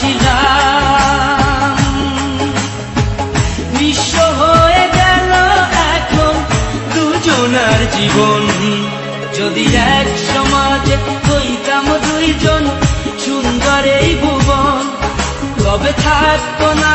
ভালোবাসিলাম বিশ্ব হয়ে দুজনার জীবন। যদি এক সমাজে হইতাম দুইজন সুন্দর এই ভুবন, তবে থাকতো না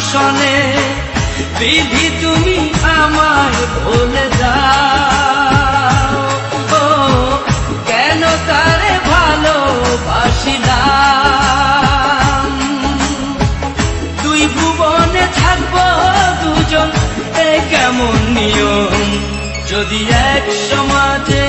সনে বিধি তুমি আমার বলে দাও। ও, কেন তারে ভালোবাসিলাম? দুই ভুবনে থাকব দুজন, এ কেমন নিয়ম? যদি এক সমাজে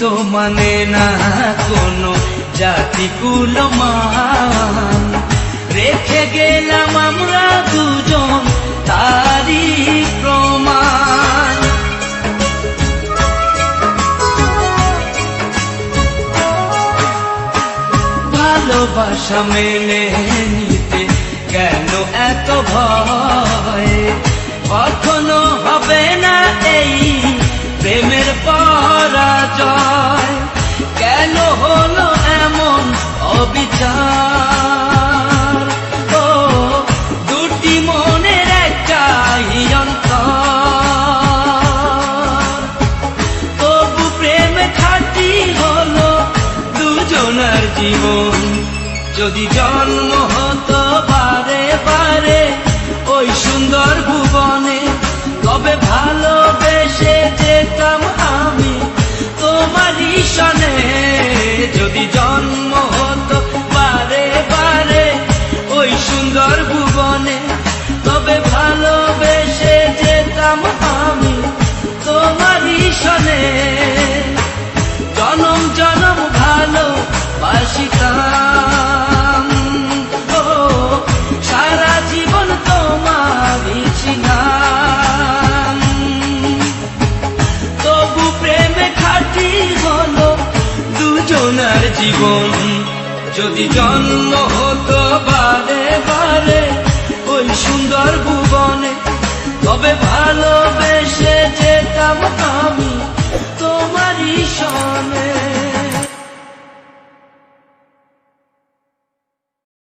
তো মানে না কোনো জাতি কুলমান রেখে গেলাম আমরা দুজন তারি প্রমাণ ভালোবাসা মেনে নিতে কেন এত ভয়? কখনো হবে না এই দুটি মনের একটাই অন্তর। তবু প্রেম খাটি হলো জীবন। যদি জন্ম হতো বারে বারে ওই সুন্দর ভুবনে, তবে ভালোবেসে যেতাম আমি তোমারই সনে। যদি জন্ম আমার জীবন। যদি জন্ম হতো বারে বারে ওই সুন্দর ভুবনে তবে ভালোবেসে যেতাম